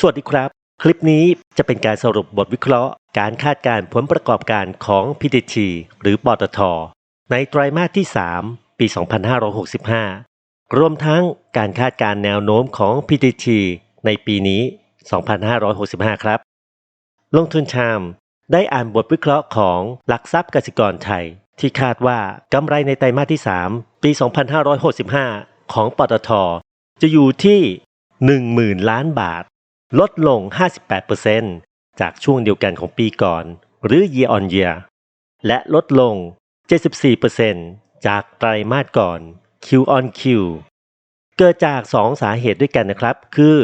สวัสดีครับ คลิปนี้จะเป็นการสรุปบทวิเคราะห์ การคาดการณ์ผลประกอบการของ PTT หรือปตท ในไตรมาสที่ 3 ปี 2565 รวมทั้งการคาดการณ์แนวโน้มของ PTT ในปีนี้ 2565 ครับ ลงทุนชามได้อ่านบทวิเคราะห์ของหลักทรัพย์กสิกรไทย ที่คาดว่ากำไรในไตรมาสที่ 3 ปี 2565 ของปตท จะอยู่ที่ 10,000 ล้านบาท ลดลง 58%จากช่วงเดียวกันของปีก่อน หรือ year on year และลดลง 74%จากไตรมาสก่อน Q on Q เกิดจาก 2 สาเหตุด้วยกันนะครับ คือ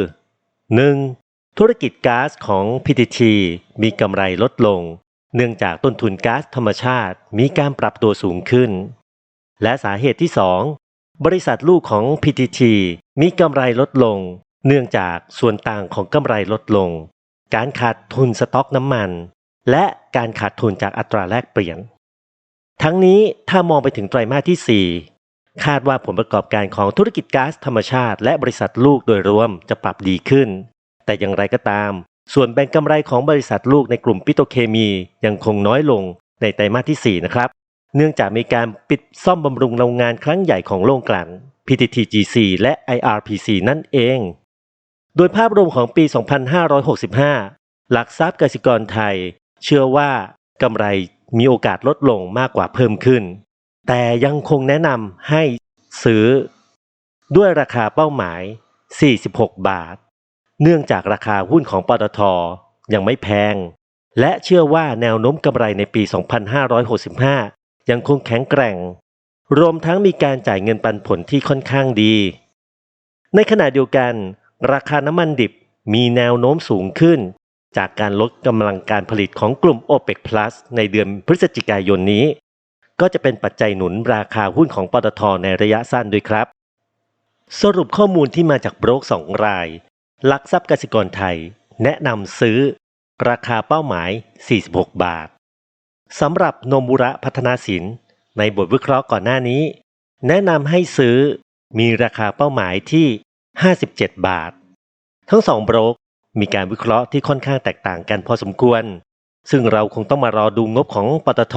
1. ธุรกิจก๊าซของ PTT มีกำไรลดลง เนื่องจากต้นทุนก๊าซธรรมชาติมีการปรับตัวสูงขึ้น และสาเหตุที่ 2 บริษัทลูกของ PTT มีกำไรลดลง เนื่องจากส่วนต่างของกำไรลดลง การขาดทุนสต็อกน้ำมัน และการขาดทุนจากอัตราแลกเปลี่ยน ทั้งนี้ถ้ามองไปถึงไตรมาสที่ 4 คาดว่าผลประกอบการของธุรกิจก๊าซธรรมชาติ และบริษัทลูกโดยรวมจะปรับดีขึ้น แต่อย่างไรก็ตาม ส่วนแบ่งกำไรของบริษัทลูกในกลุ่มปิโตเคมียังคงน้อยลงในไตรมาสที่ 4 นะครับ เนื่องจากมีการปิดซ่อมบำรุงโรงงานครั้งใหญ่ของโรงกลั่น PTTGC และ IRPC นั่นเอง โดยภาพรวมของปี 2565 หลักทรัพย์กสิกรไทย เชื่อว่ากำไรมีโอกาสลดลงมากกว่าเพิ่มขึ้น แต่ยังคงแนะนำให้ซื้อ ด้วยราคาเป้าหมาย 46 บาท เนื่องจากราคาหุ้นของปตทยังไม่แพง และเชื่อว่าแนวโน้มกำไรในปี 2565 ยังคงแข็งแกร่ง รวมทั้งมีการจ่ายเงินปันผลที่ค่อนข้างดี ในขณะเดียวกัน ราคาน้ำมันดิบมีแนวโน้มสูงขึ้น จากการลดกำลังการผลิตของกลุ่ม OPEC Plus ในเดือนพฤศจิกายนนี้ ก็จะเป็นปัจจัยหนุนราคาหุ้นของปตทในระยะสั้นด้วยครับ สรุปข้อมูลที่มาจากโบรกสองรายลักทรัพย์กสิกรไทย แนะนำซื้อ ราคาเป้าหมาย 46 บาทสำหรับนมบุระพัฒนาสินในบทวิเคราะห์ก่อนหน้านี้ แนะนำให้ซื้อมีราคาเป้าหมายที่ 57 บาท ทั้งสองโบรกมีการวิเคราะห์ที่ค่อนข้างแตกต่างกันพอสมควร ซึ่งเราคงต้องมารอดูงบของปตท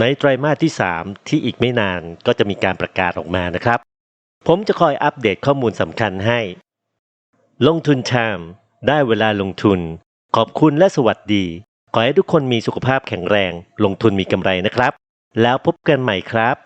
ในไตรมาสที่ 3 ที่อีกไม่นานก็จะมีการประกาศออกมานะครับ ผมจะคอยอัปเดตข้อมูลสำคัญให้ ลงทุนชาม ได้เวลาลงทุน ขอบคุณและสวัสดี ขอให้ทุกคนมีสุขภาพแข็งแรง ลงทุนมีกำไรนะครับ แล้วพบกันใหม่ครับ